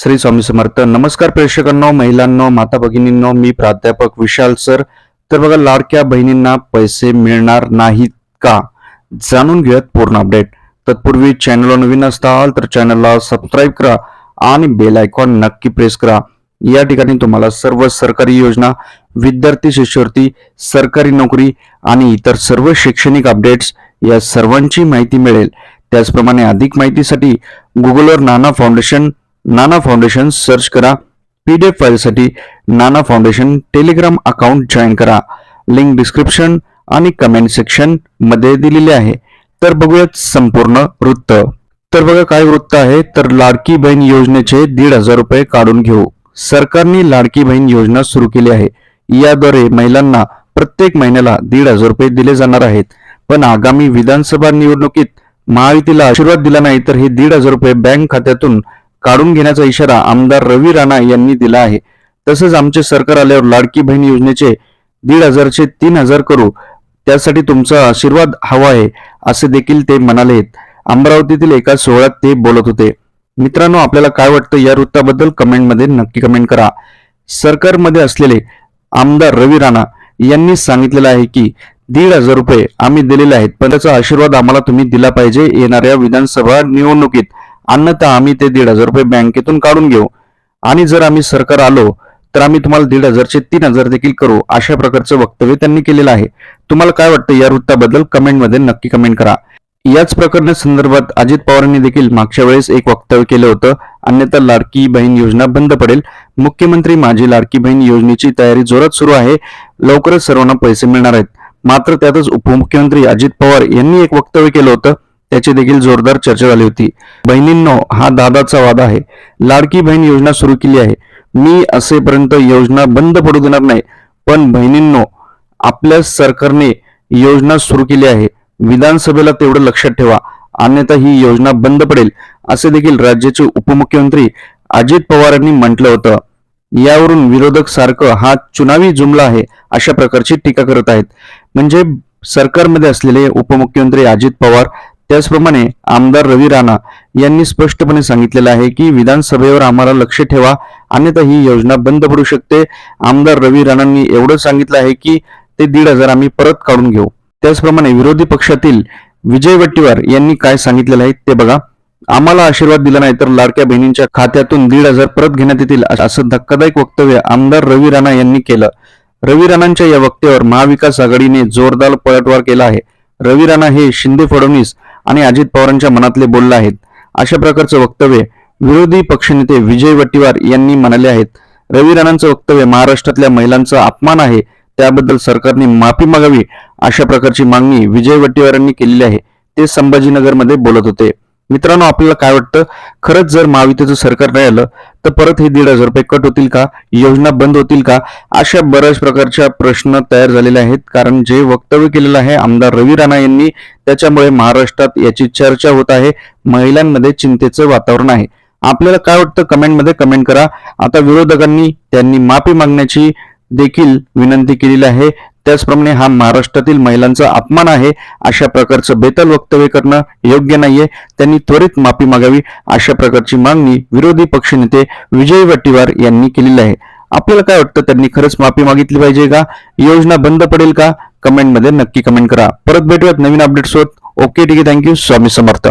श्री स्वामी समर्थ. नमस्कार प्रेक्षकांनो महिलांनो माता भगिनींनो मी प्राध्यापक विशाल सर. तर बघा लाडक्या बहिणींना पैसे मिळणार नाहीत का? जाणून घेऊयात पूर्ण अपडेट. तत्पूर्वी चॅनलला नवीन असताल तर चॅनलला सबस्क्राईब करा आणि बेल आयकॉन नक्की प्रेस करा. या ठिकाणी तुम्हाला सर्व सरकारी योजना विद्यार्थी शिष्यवृत्ती सरकारी नोकरी आणि इतर सर्व शैक्षणिक अपडेट्स या सर्वांची माहिती मिळेल. त्याचप्रमाणे अधिक माहितीसाठी गुगलवर Nana Foundation Nana Foundation search करा. पीडीएफ फाईलसाठी Nana Foundation Telegram account join करा. लिंक डिस्क्रिप्शन आणि कमेंट सेक्शनमध्ये दिलेले आहे. तर बघूयात संपूर्ण वृत्त. तर बघा काय वृत्त आहे. तर लाडकी बहीण योजनेचे दीड हजार रुपये काढून घेऊ. सरकारने लाडकी बहीण योजना सुरू केली आहे. याद्वारे महिलांना प्रत्येक महिन्याला दीड हजार रुपये दिले जाणार आहेत. पण आगामी विधानसभा निवडणुकीत महायुतीला आशीर्वाद दिला नाही तर हे दीड हजार रुपये बँक खात्यातून काढून घेण्याचा इशारा आमदार रवी राणा यांनी दिला आहे. तसंच आमचे सरकार आल्यावर लाडकी बहीण योजनेचे दीड हजारचे तीन हजार करू त्यासाठी तुमचा आशीर्वाद हवा आहे असे देखील ते म्हणाले अमरावतीतील एका सोहळ्यात ते बोलत होते. मित्रांनो आपल्याला काय वाटतं या वृत्ताबद्दल कमेंटमध्ये नक्की कमेंट करा. सरकारमध्ये असलेले आमदार रवी राणा यांनी सांगितलेलं आहे की दीड हजार रुपये आम्ही दिलेले आहेत पण त्याचा आशीर्वाद आम्हाला तुम्ही दिला पाहिजे येणाऱ्या विधानसभा निवडणुकीत. अन्यथा आम्ही ते दीड हजार रुपये बँकेतून काढून घेऊ. आणि जर आम्ही सरकार आलो तर आम्ही तुम्हाला दीड हजारचे तीन हजार देखील करू अशा प्रकारचं वक्तव्य त्यांनी केलेलं आहे. तुम्हाला काय वाटतं या वृत्ताबद्दल कमेंटमध्ये नक्की कमेंट करा. याच प्रकरणा संदर्भात अजित पवारांनी देखील मागच्या वेळेस एक वक्तव्य केलं होतं अन्यथा लाडकी बहीण योजना बंद पडेल. मुख्यमंत्री माझी लाडकी बहीण योजनेची तयारी जोरात सुरू आहे. लवकरच सर्वांना पैसे मिळणार आहेत. मात्र त्यातच उपमुख्यमंत्री अजित पवार यांनी एक वक्तव्य केलं होतं याची देखील जोरदार चर्चा झाली होती. बहिणींनो हा दादाचा वादा आहे. लाडकी बहीण योजना सुरू केली आहे. मी असेपर्यंत योजना बंद पडू देणार नाही. पण बहिणींनो आपल्या सरकारने योजना सुरू केली आहे. विधानसभेला तेवढं लक्षात ठेवा. अन्यथा ही योजना बंद पडेल असे देखील राज्याचे उपमुख्यमंत्री अजित पवार यांनी म्हटलं होतं. यावरून विरोधक सारखं हा चुनावी जुमला आहे अशा प्रकारची टीका करत आहेत. म्हणजे सरकारमध्ये असलेले उपमुख्यमंत्री अजित पवार त्याचप्रमाणे आमदार रवी राणा यांनी स्पष्टपणे सांगितलेलं आहे की विधानसभेवर आम्हाला लक्ष ठेवा अन्यथा ही योजना बंद पडू शकते. आमदार रवी राणांनी एवढं सांगितलं आहे की ते दीड हजार आम्ही परत काढून घेऊ. त्याचप्रमाणे विरोधी पक्षातील विजय वट्टीवार यांनी काय सांगितलेलं आहे ते बघा. आम्हाला आशीर्वाद दिला नाही तर लाडक्या बहिणींच्या खात्यातून दीड हजार परत घेण्यात येतील असं धक्कादायक वक्तव्य आमदार रवी राणा यांनी केलं. रवी राणांच्या या वक्तव्यावर महाविकास आघाडीने जोरदार पलटवार केला आहे. रवी राणा हे शिंदे फडणवीस आणि अजित पवारांच्या मनातले बोलले आहेत. अशा प्रकारचं वक्तव्य विरोधी पक्षनेते विजय वट्टीवार यांनी म्हणाले आहेत. रवी राणांचं वक्तव्य महाराष्ट्रातल्या महिलांचा अपमान आहे त्याबद्दल सरकारने माफी मागावी अशा प्रकारची मागणी विजय वट्टीवार यांनी केलेली आहे ते संभाजीनगरमध्ये बोलत होते. मित्रांनो आपल्याला काय वाटतं? खरंच जर महायुतीचं सरकार नाही आलं तर परत हे दीड हजार रुपये कट होतील का? योजना बंद होतील का? अशा बऱ्याच प्रकारच्या प्रश्न तयार झालेले आहेत. कारण जे वक्तव्य केलेलं आहे आमदार रवी राणा यांनी त्याच्यामुळे महाराष्ट्रात याची चर्चा होत आहे. महिलांमध्ये चिंतेचं वातावरण आहे. आपल्याला काय वाटतं? कमेंटमध्ये कमेंट करा. आता विरोधकांनी त्यांनी माफी मागण्याची देखील विनंती केलेली आहे. त्याचप्रमाणे हा महाराष्ट्रातील महिलांचा अपमान आहे अशा प्रकारचं बेताल वक्तव्य करणं योग्य नाहीये. त्यांनी त्वरित माफी मागावी अशा प्रकारची मागणी विरोधी पक्षनेते विजय वट्टीवार यांनी केलेली आहे. आपल्याला काय वाटतं त्यांनी खरंच माफी मागितली पाहिजे का? योजना बंद पडेल का? कमेंटमध्ये नक्की कमेंट करा. परत भेटूयात नवीन अपडेट्स होत ओके ठीक आहे थँक्यू स्वामी समर्थ.